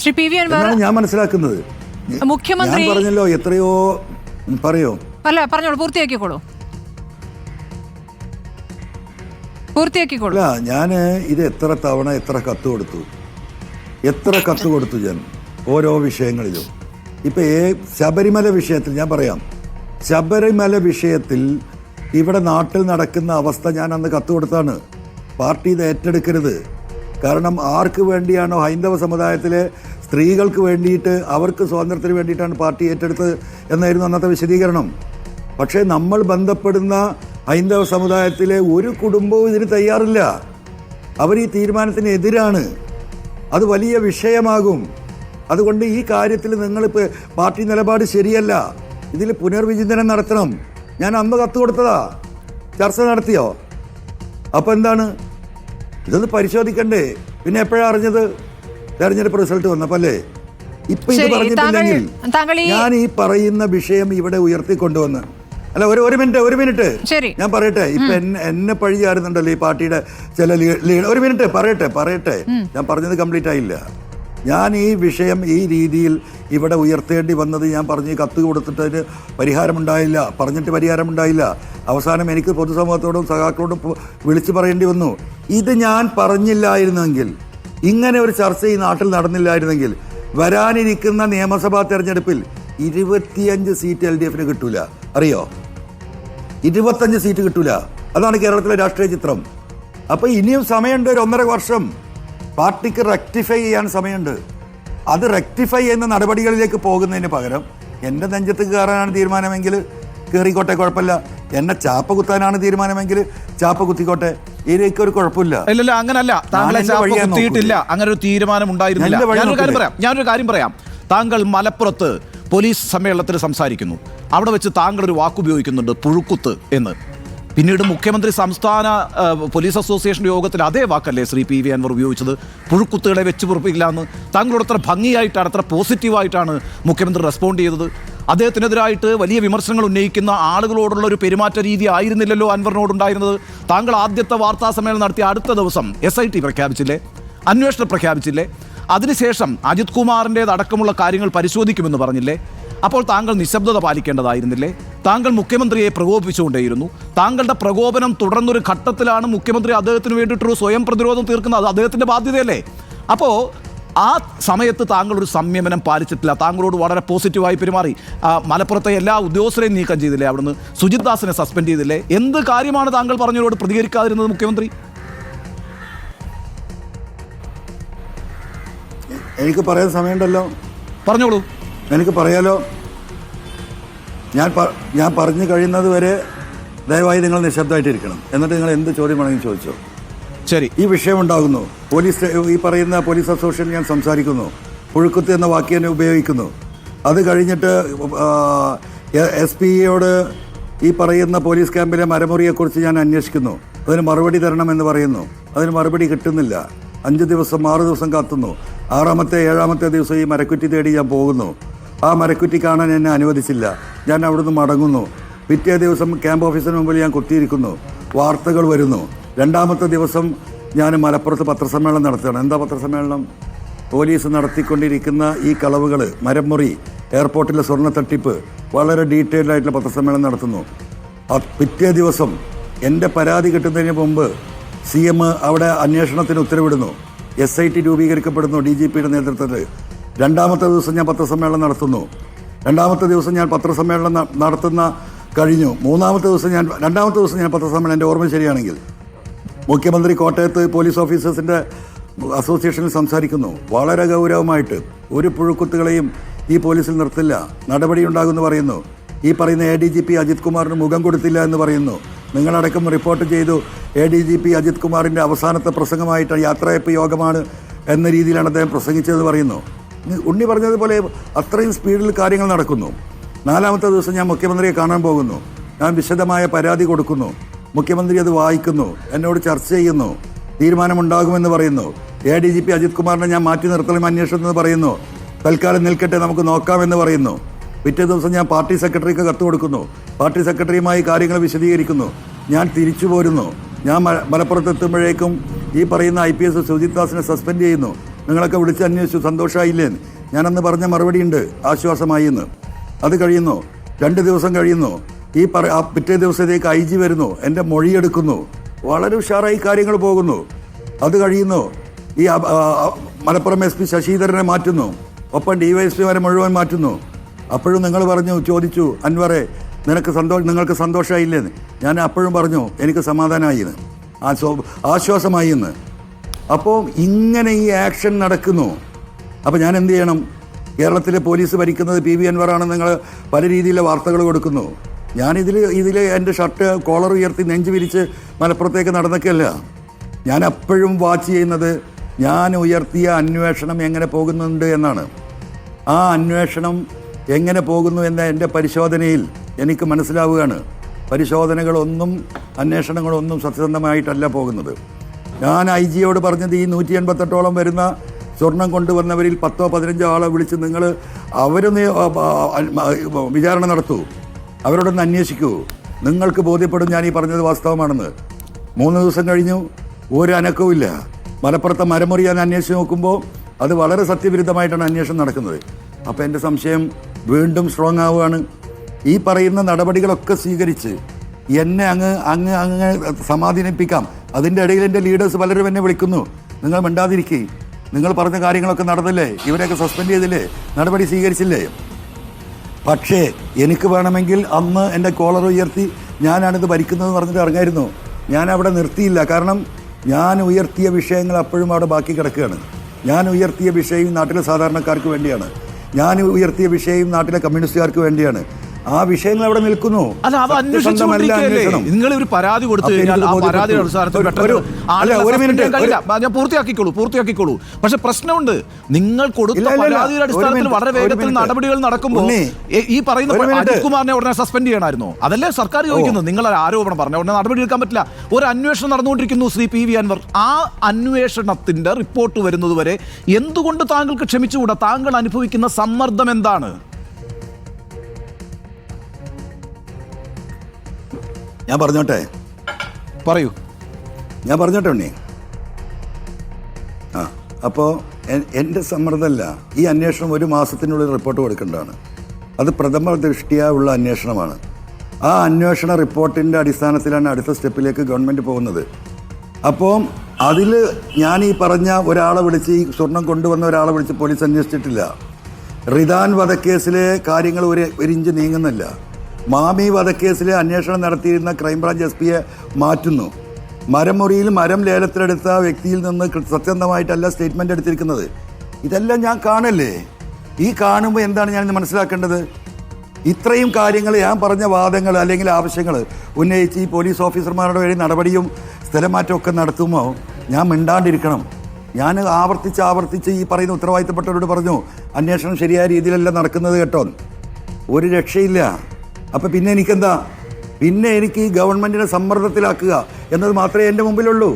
Shri P V Anwar ഞാൻ മനസ്സിലാക്കുന്നത്. മുഖ്യമന്ത്രി പറഞ്ഞല്ലോ എത്രയോ പറയോ? അല്ല പറഞ്ഞോളൂ പൂർത്തിയാക്കിക്കോളൂ. പൂർത്തിയാക്കിക്കോളൂ. അല്ല ഞാൻ ഇത് എത്ര തവണ എത്ര കത്ത് കൊടുത്തു? എത്ര കത്ത് കൊടുത്തു ഞാൻ ഓരോ വിഷയങ്ങളിലും? ഇപ്പൊ ഏ ശബരിമല വിഷയത്തിൽ ഞാൻ പറയാം. ശബരിമല വിഷയത്തിൽ ഇവിടെ നാട്ടിൽ നടക്കുന്ന അവസ്ഥ ഞാൻ അന്ന് കത്ത് കൊടുത്താണ്. പാർട്ടി ഇത് ഏറ്റെടുക്കരുത്. കാരണം ആർക്ക് വേണ്ടിയാണോ ഹൈന്ദവ സമുദായത്തിലെ സ്ത്രീകൾക്ക് വേണ്ടിയിട്ട് അവർക്ക് സ്വാതന്ത്ര്യത്തിന് വേണ്ടിയിട്ടാണ് പാർട്ടി ഏറ്റെടുത്തത് എന്നായിരുന്നു അന്നത്തെ വിശദീകരണം. പക്ഷേ നമ്മൾ ബന്ധപ്പെടുന്ന ഹൈന്ദവ സമുദായത്തിലെ ഒരു കുടുംബവും ഇതിന് തയ്യാറില്ല. അവർ ഈ തീരുമാനത്തിന് എതിരാണ് അത് വലിയ വിഷയമാകും. അതുകൊണ്ട് ഈ കാര്യത്തിൽ നിങ്ങളിപ്പോൾ പാർട്ടി നിലപാട് ശരിയല്ല. ഇതിൽ പുനർവിചിന്തനം നടത്തണം. ഞാൻ അന്ന് കത്ത് കൊടുത്തതാ. ചർച്ച നടത്തിയോ? അപ്പോൾ എന്താണ്? ഇതൊന്ന് പരിശോധിക്കണ്ടേ? പിന്നെ എപ്പോഴാണ് അറിഞ്ഞത്? തെരഞ്ഞെടുപ്പ് റിസൾട്ട് വന്നപ്പോൾ അല്ലേ ഇപ്പൊ ഇത് പറഞ്ഞിട്ടില്ലെങ്കിൽ ഞാൻ ഈ പറയുന്ന വിഷയം ഇവിടെ ഉയർത്തിക്കൊണ്ടുവന്ന് അല്ല ഒരു ഒരു മിനിറ്റ് ഒരു മിനിറ്റ്. ഞാൻ പറയട്ടെ? ഇപ്പൊ എന്നെ എന്നെ പഴി ചാരുന്നുണ്ടല്ലോ ഈ പാർട്ടിയുടെ ചില ഒരു മിനിറ്റ് പറയട്ടെ പറയട്ടെ. ഞാൻ പറഞ്ഞത് കംപ്ലീറ്റ് ആയില്ല. ഞാൻ ഈ വിഷയം ഈ രീതിയിൽ ഇവിടെ ഉയർത്തേണ്ടി വന്നത് ഞാൻ പറഞ്ഞ് കത്ത് കൊടുത്തിട്ടതിന് പരിഹാരമുണ്ടായില്ല പറഞ്ഞിട്ട് പരിഹാരമുണ്ടായില്ല. അവസാനം എനിക്ക് പൊതുസമൂഹത്തോടും സഖാക്കളോടും വിളിച്ചു പറയേണ്ടി വന്നു. ഇത് ഞാൻ പറഞ്ഞില്ലായിരുന്നെങ്കിൽ ഇങ്ങനെ ഒരു ചർച്ച ഈ നാട്ടിൽ നടന്നില്ലായിരുന്നെങ്കിൽ വരാനിരിക്കുന്ന നിയമസഭാ തെരഞ്ഞെടുപ്പിൽ ഇരുപത്തിയഞ്ച് സീറ്റ് എൽ ഡി എഫിന് കിട്ടൂല. അറിയോ? ഇരുപത്തഞ്ച് സീറ്റ് കിട്ടൂല. അതാണ് കേരളത്തിലെ രാഷ്ട്രീയ ചിത്രം. അപ്പോൾ ഇനിയും സമയമുണ്ട് ഒരു ഒന്നര വർഷം. പാർട്ടിക്ക് റെക്ടിഫൈ ചെയ്യാൻ സമയമുണ്ട്. അത് റെക്ടിഫൈ ചെയ്യുന്ന നടപടികളിലേക്ക് പോകുന്നതിന് പകരം എന്റെ നെഞ്ചത്ത് കയറാനാണ് തീരുമാനമെങ്കിൽ കയറിക്കോട്ടെ കുഴപ്പമില്ല. എന്നെ ചാപ്പ കുത്താനാണ് തീരുമാനമെങ്കിൽ ചാപ്പ കുത്തിക്കോട്ടെ. ഇതിലേക്ക് ഒരു കുഴപ്പമില്ല. ഇല്ലല്ല അങ്ങനല്ല. താങ്കളെ ചാപ്പ കുത്തിയിട്ടില്ല. അങ്ങനെ ഒരു തീരുമാനം ഉണ്ടായിരുന്നില്ല. ഞാനൊരു കാര്യം? പറയാം. ഞാനൊരു കാര്യം പറയാം. താങ്കൾ മലപ്പുറത്ത് പോലീസ് സമ്മേളനത്തിൽ സംസാരിക്കുന്നു. അവിടെ വെച്ച് താങ്കൾ ഒരു വാക്കുപയോഗിക്കുന്നുണ്ട് പുഴുക്കുത്ത് എന്ന്. പിന്നീട് മുഖ്യമന്ത്രി സംസ്ഥാന പോലീസ് അസോസിയേഷൻ യോഗത്തിൽ അതേ വാക്കല്ലേ ശ്രീ പി വി അൻവർ ഉപയോഗിച്ചത്? പുഴുക്കുത്തുകളെ വെച്ച് പൊറുപ്പിക്കില്ല എന്ന് താങ്കളോട് അത്ര ഭംഗിയായിട്ടാണ് അത്ര പോസിറ്റീവായിട്ടാണ് മുഖ്യമന്ത്രി റെസ്പോണ്ട് ചെയ്തത്. അദ്ദേഹത്തിനെതിരായിട്ട് വലിയ വിമർശനങ്ങൾ ഉന്നയിക്കുന്ന ആളുകളോടുള്ള ഒരു പെരുമാറ്റ രീതി ആയിരുന്നില്ലല്ലോ അൻവറിനോടുണ്ടായിരുന്നത്. താങ്കൾ ആദ്യത്തെ വാർത്താ സമ്മേളനം നടത്തിയ അടുത്ത ദിവസം എസ് ഐ ടി പ്രഖ്യാപിച്ചില്ലേ? അന്വേഷണം പ്രഖ്യാപിച്ചില്ലേ? അതിനുശേഷം അജിത് കുമാറിന്റെതടക്കമുള്ള കാര്യങ്ങൾ പരിശോധിക്കുമെന്ന് പറഞ്ഞില്ലേ? അപ്പോൾ താങ്കൾ നിശബ്ദത പാലിക്കേണ്ടതായിരുന്നില്ലേ? താങ്കൾ മുഖ്യമന്ത്രിയെ പ്രകോപിപ്പിച്ചുകൊണ്ടേയിരുന്നു. താങ്കളുടെ പ്രകോപനം തുടർന്നൊരു ഘട്ടത്തിലാണ് മുഖ്യമന്ത്രി അദ്ദേഹത്തിന് വേണ്ടിയിട്ടൊരു സ്വയം പ്രതിരോധം തീർക്കുന്നത്. അത് അദ്ദേഹത്തിന്റെ ബാധ്യതയല്ലേ? അപ്പോൾ ആ സമയത്ത് താങ്കൾ ഒരു സംയമനം പാലിച്ചിട്ടില്ല. താങ്കളോട് വളരെ പോസിറ്റീവായി പെരുമാറി. മലപ്പുറത്തെ എല്ലാ ഉദ്യോഗസ്ഥരെയും നീക്കം ചെയ്തില്ലേ അവിടുന്ന്? സുജിത് ദാസിനെ സസ്പെൻഡ് ചെയ്തില്ലേ? എന്ത് കാര്യമാണ് താങ്കൾ പറഞ്ഞവരോട് പ്രതികരിക്കാതിരുന്നത് മുഖ്യമന്ത്രി? എനിക്ക് പറയാൻ സമയമുണ്ടല്ലോ. പറഞ്ഞോളൂ. എനിക്ക് പറയാലോ ഞാൻ ഞാൻ പറഞ്ഞു കഴിയുന്നത് വരെ ദയവായി നിങ്ങൾ നിശബ്ദമായിട്ടിരിക്കണം. എന്നിട്ട് നിങ്ങൾ എന്ത് ചോദ്യം വേണമെങ്കിൽ ചോദിച്ചോ. ശരി. ഈ വിഷയം ഉണ്ടാകുന്നു. പോലീസ് ഈ പറയുന്ന പോലീസ് അസോസിയേഷൻ ഞാൻ സംസാരിക്കുന്നു. പുഴുക്കുത്ത് എന്ന വാക്ക് തന്നെ ഉപയോഗിക്കുന്നു. അത് കഴിഞ്ഞിട്ട് എസ് പി എയോട് ഈ പറയുന്ന പോലീസ് ക്യാമ്പിലെ മരമുറിയെക്കുറിച്ച് ഞാൻ അന്വേഷിക്കുന്നു. അതിന് മറുപടി തരണമെന്ന് പറയുന്നു. അതിന് മറുപടി കിട്ടുന്നില്ല. അഞ്ച് ദിവസം ആറ് ദിവസം കാത്തുന്നു. ആറാമത്തെ ഏഴാമത്തെ ദിവസം ഈ മരക്കുറ്റി തേടി ഞാൻ പോകുന്നു. ആ മരക്കുറ്റി കാണാൻ എന്നെ അനുവദിച്ചില്ല. ഞാൻ അവിടുന്ന് മടങ്ങുന്നു. പിറ്റേ ദിവസം ക്യാമ്പ് ഓഫീസിന് മുമ്പിൽ ഞാൻ കുത്തിയിരിക്കുന്നു. വാർത്തകൾ വരുന്നു. രണ്ടാമത്തെ ദിവസം ഞാൻ മലപ്പുറത്ത് പത്രസമ്മേളനം നടത്തുകയാണ്. എന്താ പത്രസമ്മേളനം? പോലീസ് നടത്തിക്കൊണ്ടിരിക്കുന്ന ഈ കളവുകൾ മരമുറി എയർപോർട്ടിലെ സ്വർണ തട്ടിപ്പ് വളരെ ഡീറ്റെയിൽഡ് ആയിട്ടുള്ള പത്രസമ്മേളനം നടത്തുന്നു. പിറ്റേ ദിവസം എന്റെ പരാതി കിട്ടുന്നതിന് മുമ്പ് സി എം അവിടെ അന്വേഷണത്തിന് ഉത്തരവിടുന്നു. എസ് ഐ ടി രൂപീകരിക്കപ്പെടുന്നു ഡി ജി പിയുടെ നേതൃത്വത്തിൽ. രണ്ടാമത്തെ ദിവസം ഞാൻ പത്രസമ്മേളനം നടത്തുന്നു. രണ്ടാമത്തെ ദിവസം ഞാൻ പത്രസമ്മേളനം നടത്തുന്ന കഴിഞ്ഞു. മൂന്നാമത്തെ ദിവസം ഞാൻ രണ്ടാമത്തെ ദിവസം ഞാൻ പത്രസമ്മേളനം എന്റെ ഓർമ്മ ശരിയാണെങ്കിൽ. മുഖ്യമന്ത്രി കോട്ടയത്ത് പോലീസ് ഓഫീസേഴ്സിന്റെ അസോസിയേഷനിൽ സംസാരിക്കുന്നു. വളരെ ഗൗരവമായിട്ട് ഒരു പുഴുക്കുത്തുകളെയും ഈ പോലീസിൽ നിർത്തില്ല. നടപടി ഉണ്ടാകുമെന്ന് പറയുന്നു. ഈ പറയുന്ന A D G P Ajith കുമാറിന് മുഖം കൊടുത്തില്ല എന്ന് പറയുന്നു. നിങ്ങളടക്കം റിപ്പോർട്ട് ചെയ്തു A D G P Ajith കുമാറിന്റെ അവസാനത്തെ പ്രസംഗമായിട്ട് യാത്രയപ്പ് യോഗമാണ് എന്ന രീതിയിലാണ് അദ്ദേഹം പ്രസംഗിച്ചതെന്ന് പറയുന്നു. ഉണ്ണി പറഞ്ഞതുപോലെ അത്രയും സ്പീഡിൽ കാര്യങ്ങൾ നടക്കുന്നു. നാലാമത്തെ ദിവസം ഞാൻ മുഖ്യമന്ത്രിയെ കാണാൻ പോകുന്നു. ഞാൻ വിശദമായ പരാതി കൊടുക്കുന്നു. മുഖ്യമന്ത്രി അത് വായിക്കുന്നു. എന്നോട് ചർച്ച ചെയ്യുന്നു. തീരുമാനമുണ്ടാകുമെന്ന് പറയുന്നു. A D G P Ajith കുമാറിനെ ഞാൻ മാറ്റി നിർത്തലും അന്വേഷണം എന്ന് പറയുന്നു. തൽക്കാലം നിൽക്കട്ടെ നമുക്ക് നോക്കാമെന്ന് പറയുന്നു. പിറ്റേ ദിവസം ഞാൻ പാർട്ടി സെക്രട്ടറിക്ക് കത്ത് കൊടുക്കുന്നു. പാർട്ടി സെക്രട്ടറിയുമായി കാര്യങ്ങൾ വിശദീകരിക്കുന്നു. ഞാൻ തിരിച്ചു പോരുന്നു ഞാൻ മല- മലപ്പുറത്ത് എത്തുമ്പോഴേക്കും ഈ പറയുന്ന ഐ പി എസ് സുജിത് ദാസിനെ സസ്പെൻഡ് ചെയ്യുന്നു. നിങ്ങളൊക്കെ വിളിച്ച് അന്വേഷിച്ചു സന്തോഷമായില്ലേ ഞാനന്ന് പറഞ്ഞ മറുപടി ഉണ്ട്. ആശ്വാസമായി എന്ന് അത് കഴിയുന്നു. രണ്ട് ദിവസം കഴിയുന്നു. ഈ പറ പിറ്റേ ദിവസത്തേക്ക് ഐ ജി വരുന്നു. എന്റെ മൊഴിയെടുക്കുന്നു വളരെ ഉഷാറായി കാര്യങ്ങൾ പോകുന്നു. അത് കഴിയുന്നു. ഈ മലപ്പുറം എസ് പി ശശീധരനെ മാറ്റുന്നു. ഒപ്പം ഡി വൈ എസ് പിമാരെ മുഴുവൻ മാറ്റുന്നു. അപ്പോഴും നിങ്ങൾ പറഞ്ഞു ചോദിച്ചു അൻവറെ നിനക്ക് സന്തോഷം നിങ്ങൾക്ക് സന്തോഷമായില്ലേന്ന് ഞാൻ അപ്പോഴും പറഞ്ഞു എനിക്ക് സമാധാനമായി എന്ന് ആശ്വാസമായി എന്ന് അപ്പോൾ ഇങ്ങനെ ഈ ആക്ഷൻ നടക്കുന്നു. അപ്പോൾ ഞാൻ എന്ത് ചെയ്യണം? കേരളത്തിലെ പോലീസ് ഭരിക്കുന്നത് പി വി അൻവറാണ് നിങ്ങൾ പല രീതിയിലെ വാർത്തകൾ കൊടുക്കുന്നു. ഞാനിതിൽ ഇതിൽ എന്റെ ഷർട്ട് കോളർ ഉയർത്തി നെഞ്ച് വിരിച്ച് മലപ്പുറത്തേക്ക് നടന്നൊക്കെയല്ല. ഞാൻ അപ്പോഴും വാച്ച് ചെയ്യുന്നത് ഞാൻ ഉയർത്തിയ അന്വേഷണം എങ്ങനെ പോകുന്നുണ്ട് എന്നാണ്. ആ അന്വേഷണം എങ്ങനെ പോകുന്നു എന്ന എന്റെ പരിശോധനയിൽ എനിക്ക് മനസ്സിലാവുകയാണ്. പരിശോധനകളൊന്നും അന്വേഷണങ്ങളൊന്നും സത്യസന്ധമായിട്ടല്ല പോകുന്നത്. ഞാൻ ഐ ജിയോട് പറഞ്ഞത് ഈ നൂറ്റി എൺപത്തെട്ടോളം വരുന്ന സ്വർണം കൊണ്ടുവന്നവരിൽ പത്തോ പതിനഞ്ചോ ആളെ വിളിച്ച് നിങ്ങൾ അവരൊന്ന് വിചാരണ നടത്തൂ. അവരോടൊന്ന് അന്വേഷിക്കൂ. നിങ്ങൾക്ക് ബോധ്യപ്പെടും ഞാൻ ഈ പറഞ്ഞത് വാസ്തവമാണെന്ന്. മൂന്ന് ദിവസം കഴിഞ്ഞു ഒരു അനക്കവുമില്ല മലപ്പുറത്തെ മരമുറി ഞാൻ അന്വേഷിച്ച് നോക്കുമ്പോൾ അത് വളരെ സത്യവിരുദ്ധമായിട്ടാണ് അന്വേഷണം നടക്കുന്നത്. അപ്പോൾ എന്റെ സംശയം വീണ്ടും സ്ട്രോങ് ആവുകയാണ്. ഈ പറയുന്ന നടപടികളൊക്കെ സ്വീകരിച്ച് എന്നെ അങ്ങ് അങ്ങ് അങ്ങ് സമാധാനിപ്പിക്കാം. അതിന്റെ ഇടയിൽ എന്റെ ലീഡേഴ്സ് പലരും എന്നെ വിളിക്കുന്നു. നിങ്ങൾ മിണ്ടാതിരിക്കേ. നിങ്ങൾ പറഞ്ഞ കാര്യങ്ങളൊക്കെ നടന്നില്ലേ? ഇവരെയൊക്കെ സസ്പെൻഡ് ചെയ്തില്ലേ? നടപടി സ്വീകരിച്ചില്ലേ? പക്ഷേ എനിക്ക് വേണമെങ്കിൽ അന്ന് എന്റെ കോളർ ഉയർത്തി ഞാനാണിത് ഭരിക്കുന്നതെന്ന് പറഞ്ഞിട്ട് ഇറങ്ങായിരുന്നു. ഞാൻ അവിടെ നിർത്തിയില്ല. കാരണം ഞാൻ ഉയർത്തിയ വിഷയങ്ങൾ അപ്പോഴും അവിടെ ബാക്കി കിടക്കുകയാണ്. ഞാൻ ഉയർത്തിയ വിഷയം നാട്ടിലെ സാധാരണക്കാർക്ക് വേണ്ടിയാണ്. ഞാൻ ഉയർത്തിയ വിഷയം നാട്ടിലെ കമ്മ്യൂണിസ്റ്റുകാർക്ക് വേണ്ടിയാണ്. ആ വിഷയങ്ങൾ അവിടെ നിൽക്കുന്നു. അല്ല അത് അന്വേഷിച്ചുകൊണ്ടിരിക്കുകയല്ലേ. നിങ്ങൾ ഒരു പരാതി കൊടുത്തു കഴിഞ്ഞാൽ ആ പരാതിയുടെ അടിസ്ഥാനത്തിൽ ഞാൻ പൂർത്തിയാക്കിക്കോളൂ പൂർത്തിയാക്കിക്കോളൂ. പക്ഷെ പ്രശ്നമുണ്ട്. നിങ്ങൾ കൊടുത്ത. പരാതിയുടെ അടിസ്ഥാനത്തിൽ വളരെ വേഗത്തിൽ നടപടികൾ നടക്കുമ്പോൾ ഈ- പറയുന്ന അജിത്കുമാറിനെ ഉടനെ സസ്പെൻഡ് ചെയ്യണമായിരുന്നു. അതല്ലേ സർക്കാർ ചോദിക്കുന്നത് നിങ്ങൾ ആരോപണം പറഞ്ഞ. ഉടനെ നടപടി എടുക്കാൻ പറ്റില്ല. ഒരു അന്വേഷണം നടന്നുകൊണ്ടിരിക്കുന്നു ശ്രീ പി വി അൻവർ. ആ അന്വേഷണത്തിന്റെ റിപ്പോർട്ട് വരുന്നതുവരെ എന്തുകൊണ്ട് താങ്കൾക്ക് ക്ഷമിച്ചുകൂടാ? താങ്കൾ അനുഭവിക്കുന്ന സമ്മർദ്ദം എന്താണ്? ഞാൻ പറഞ്ഞോട്ടെ? പറയൂ. ഞാൻ പറഞ്ഞോട്ടെ ഉണ്ണി? ആ അപ്പോൾ എന്റെ സമ്മർദ്ദമല്ല ഈ അന്വേഷണം ഒരു മാസത്തിനുള്ളിൽ റിപ്പോർട്ട് കൊടുക്കേണ്ടതാണ്. അത് പ്രഥമ ദൃഷ്ടിയ ഉള്ള അന്വേഷണമാണ്. ആ അന്വേഷണ റിപ്പോർട്ടിന്റെ അടിസ്ഥാനത്തിലാണ് അടുത്ത സ്റ്റെപ്പിലേക്ക് ഗവൺമെന്റ് പോകുന്നത്. അപ്പോൾ അതിൽ ഞാൻ ഈ പറഞ്ഞ ഒരാളെ വിളിച്ച് ഈ സ്വർണം കൊണ്ടുവന്ന ഒരാളെ വിളിച്ച് പോലീസ് അന്വേഷിച്ചിട്ടില്ല. റിദാൻ വധക്കേസിലെ കാര്യങ്ങൾ ഒരു ഒരു ഇഞ്ച് നീങ്ങുന്നില്ല. മാമി വധക്കേസിലെ അന്വേഷണം നടത്തിയിരുന്ന ക്രൈംബ്രാഞ്ച് എസ് പിയെ മാറ്റുന്നു. മരമുറിയിൽ മരം ലേലത്തിലെടുത്ത വ്യക്തിയിൽ നിന്ന് സത്യന്തമായിട്ടല്ല സ്റ്റേറ്റ്മെന്റ് എടുത്തിരിക്കുന്നത്. ഇതെല്ലാം ഞാൻ കാണല്ലേ? ഈ കാണുമ്പോൾ എന്താണ് ഞാൻ മനസ്സിലാക്കേണ്ടത്? ഇത്രയും കാര്യങ്ങൾ ഞാൻ പറഞ്ഞ വാദങ്ങൾ അല്ലെങ്കിൽ ആവശ്യങ്ങൾ ഉന്നയിച്ച് ഈ പോലീസ് ഓഫീസർമാരുടെ വഴി നടപടിയും സ്ഥലമാറ്റമൊക്കെ നടത്തുമ്പോൾ ഞാൻ മിണ്ടാണ്ടിരിക്കണം. ഞാൻ ആവർത്തിച്ച് ആവർത്തിച്ച് ഈ പറയുന്ന ഉത്തരവാദിത്തപ്പെട്ടവരോട് പറഞ്ഞു അന്വേഷണം ശരിയായ രീതിയിലല്ല നടക്കുന്നത് കേട്ടോ. ഒരു രക്ഷയില്ല. അപ്പം പിന്നെ എനിക്കെന്താ? പിന്നെ എനിക്ക് ഈ ഗവൺമെന്റിനെ സമ്മർദ്ദത്തിലാക്കുക എന്നത് മാത്രമേ എന്റെ മുമ്പിലുള്ളൂ.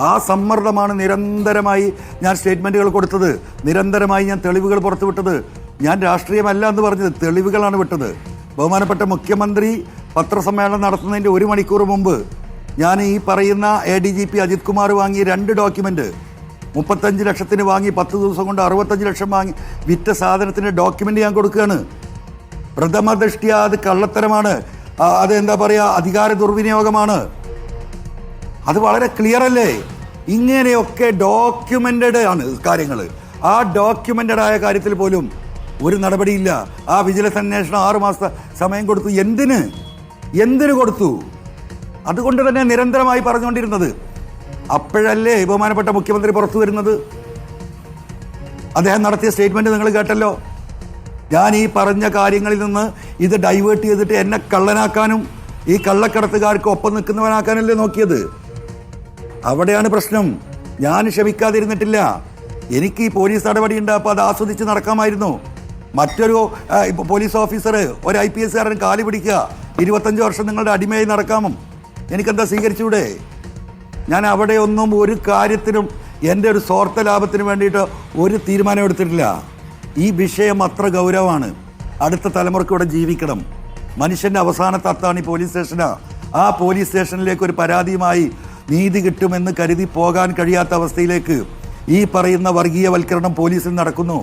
ആ സമ്മർദ്ദമാണ് നിരന്തരമായി ഞാൻ സ്റ്റേറ്റ്മെന്റുകൾ കൊടുത്തത്. നിരന്തരമായി ഞാൻ തെളിവുകൾ പുറത്തുവിട്ടത്. ഞാൻ രാഷ്ട്രീയമല്ല എന്ന് പറഞ്ഞത്. തെളിവുകളാണ് വിട്ടത്. ബഹുമാനപ്പെട്ട മുഖ്യമന്ത്രി പത്രസമ്മേളനം നടത്തുന്നതിന്റെ ഒരു മണിക്കൂർ മുമ്പ് ഞാൻ ഈ പറയുന്ന A D G P Ajith Kumar വാങ്ങിയ രണ്ട് ഡോക്യുമെന്റ് മുപ്പത്തഞ്ച് ലക്ഷത്തിന് വാങ്ങി പത്ത് ദിവസം കൊണ്ട് അറുപത്തഞ്ച് ലക്ഷം വാങ്ങി വിറ്റ സാധനത്തിന്റെ ഡോക്യുമെന്റ് ഞാൻ കൊടുക്കുകയാണ്. പ്രഥമ ദൃഷ്ടിയ അത് കള്ളത്തരമാണ് അതെന്താ പറയുക അധികാര ദുർവിനിയോഗമാണ്. അത് വളരെ ക്ലിയർ അല്ലേ? ഇങ്ങനെയൊക്കെ ഡോക്യുമെന്റഡ് ആണ് കാര്യങ്ങൾ ആ ഡോക്യുമെന്റഡ് ആയ കാര്യത്തിൽ പോലും ഒരു നടപടിയില്ല. ആ വിജിലൻസ് അന്വേഷണം ആറു മാസത്തെ സമയം കൊടുത്തു. എന്തിന്? എന്തിന് കൊടുത്തു? അതുകൊണ്ട് തന്നെ നിരന്തരമായി പറഞ്ഞുകൊണ്ടിരുന്നത്. അപ്പോഴല്ലേ ബഹുമാനപ്പെട്ട മുഖ്യമന്ത്രി പുറത്തു വരുന്നത്? അദ്ദേഹം നടത്തിയ സ്റ്റേറ്റ്മെന്റ് നിങ്ങൾ കേട്ടല്ലോ. ഞാൻ ഈ പറഞ്ഞ കാര്യങ്ങളിൽ നിന്ന് ഇത് ഡൈവേർട്ട് ചെയ്തിട്ട് എന്നെ കള്ളനാക്കാനും ഈ കള്ളക്കടത്തുകാർക്ക് ഒപ്പം നിൽക്കുന്നവനാക്കാനല്ലേ നോക്കിയത്? അവിടെയാണ് പ്രശ്നം. ഞാൻ ക്ഷമിക്കാതിരുന്നിട്ടില്ല എനിക്ക് ഈ പോലീസ് നടപടി ഉണ്ട് അപ്പോൾ അത് ആസ്വദിച്ച് നടക്കാമായിരുന്നു. മറ്റൊരു ഇപ്പോൾ പോലീസ് ഓഫീസർ ഒരു ഐ പി എസ്കാരൻ കാലി പിടിക്കുക. ഇരുപത്തഞ്ച് വർഷം നിങ്ങളുടെ അടിമയായി നടക്കാമും? എനിക്കെന്താ സ്വീകരിച്ചൂടെ? ഞാൻ അവിടെ ഒന്നും ഒരു കാര്യത്തിനും എന്റെ ഒരു സ്വാർത്ഥ ലാഭത്തിന് വേണ്ടിയിട്ട് ഒരു തീരുമാനം എടുത്തിട്ടില്ല. ഈ വിഷയം അത്ര ഗൗരവമാണ്. അടുത്ത തലമുറയ്ക്ക് ഇവിടെ ജീവിക്കണം. മനുഷ്യന്റെ അവസാന തത്താണ് ഈ പോലീസ് സ്റ്റേഷനാണ് ആ പോലീസ് സ്റ്റേഷനിലേക്ക് ഒരു പരാതിയുമായി നീതി കിട്ടുമെന്ന് കരുതി പോകാൻ കഴിയാത്ത അവസ്ഥയിലേക്ക് ഈ പറയുന്ന വർഗീയവൽക്കരണം പോലീസിൽ നടക്കുന്നു.